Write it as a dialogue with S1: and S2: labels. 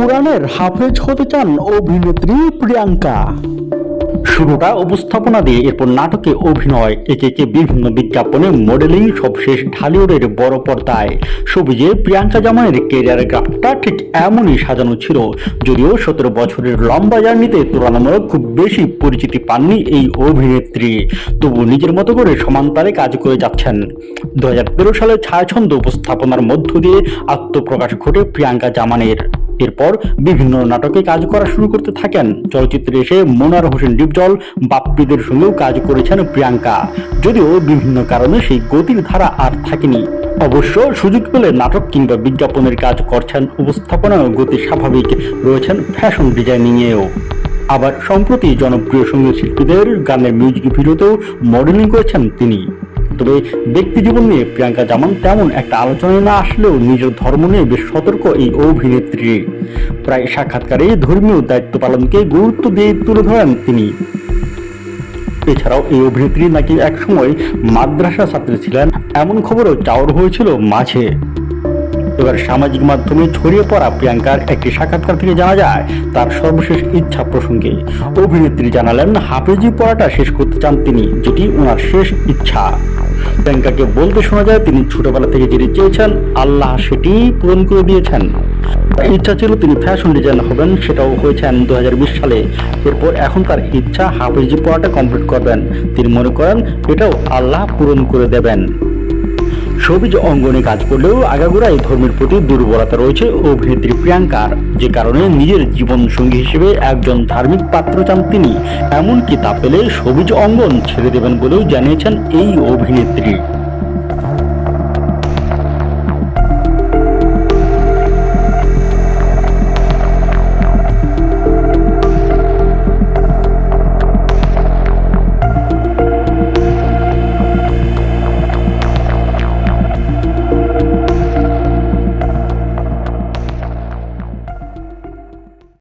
S1: কোরআনের হাফেজ হতে চান অভিনেত্রী প্রিয়াঙ্কা। শুরুটা উপস্থাপনা দিয়ে এরপর নাটকে অভিনয়, একে একে বিভিন্ন বিজ্ঞাপনে মডেলিং, সবশেষ ঢালিউডের বড় পর্দায়। সবুজে প্রিয়াঙ্কা জামানের কেরিয়ারের গ্রাফটা ঠিক এমনই সাজানো ছিল, যদিও সতেরো বছরের লম্বা জার্নিতে তুলনামূলক খুব বেশি পরিচিতি পাননি এই অভিনেত্রী। তবু নিজের মতো করে সমান্তারে কাজ করে যাচ্ছেন। দু সালে ছায়াছন্দ উপস্থাপনার মধ্য দিয়ে আত্মপ্রকাশ ঘটে প্রিয়াঙ্কা জামানের এরপর বিভিন্ন নাটকে কাজ করা শুরু করতে থাকেন। চলচ্চিত্রে এসে মোনার হোসেন ডিপজল, বাপ্পিদের সঙ্গেও কাজ করেছেন প্রিয়াঙ্কা। যদিও বিভিন্ন কারণে সেই গতির ধারা আর থাকেনি। অবশ্য সুযোগ পেলে নাটক কিংবা বিজ্ঞাপনের কাজ করছেন উপস্থাপনায় গতি স্বাভাবিক রয়েছেন ফ্যাশন ডিজাইনিংয়েও। আবার সম্প্রতি জনপ্রিয় সংগীত শিল্পীদের গানের মিউজিক ভিডিওতেও মডেলিং করেছেন তিনি। তবে ব্যক্তি জীবন নিয়ে প্রিয়াঙ্কা জামান তেমন একটা আলোচনায় না আসলেও নিজের ধর্ম নিয়ে বেশ সতর্ক এই অভিনেত্রী। প্রায় সাক্ষাৎকারে ধর্মীয় দায়িত্ব পালনকে গুরুত্ব দিয়ে তুলে ধরেন তিনি। এছাড়াও এই অভিনেত্রী নাকি একসময় মাদ্রাসা ছাত্রী ছিলেন, এমন খবরও চাওয়ার হয়েছিল মাঝে। এবার সামাজিক মাধ্যমে ছড়িয়ে পড়া প্রিয়াঙ্কার একটি সাক্ষাৎকার থেকে জানা যায়, তার সর্বশেষ ইচ্ছা প্রসঙ্গে। অভিনেত্রী জানালেন, হাফেজি পড়াটা শেষ করতে চান তিনি, যেটি ওনার শেষ ইচ্ছা। প্রিয়াঙ্কাকে বলতে শোনা যায়, তিনি ছোটবেলা থেকে যেটি চেয়েছেন, আল্লাহ সেটি পূরণ করে দিয়েছেন। ইচ্ছা ছিল তিনি ফ্যাশন ডিজাইন হবেন, সেটাও হয়েছেন দু হাজার বিশ সালে। এরপর এখন তার ইচ্ছা হাফেজি পড়াটা কমপ্লিট করবেন। তিনি মনে করেন, এটাও আল্লাহ পূরণ করে দেবেন। সবুজ অঙ্গনে কাজ করলেও আগাগোড়াই ধর্মের প্রতি দুর্বলতা রয়েছে অভিনেত্রী প্রিয়াঙ্কার, যে কারণে নিজের জীবন সঙ্গী হিসেবে একজন ধার্মিক পাত্র চান তিনি। এমনকি তা পেলে সবুজ অঙ্গন ছেড়ে দেবেন বলেও জানিয়েছেন এই অভিনেত্রী।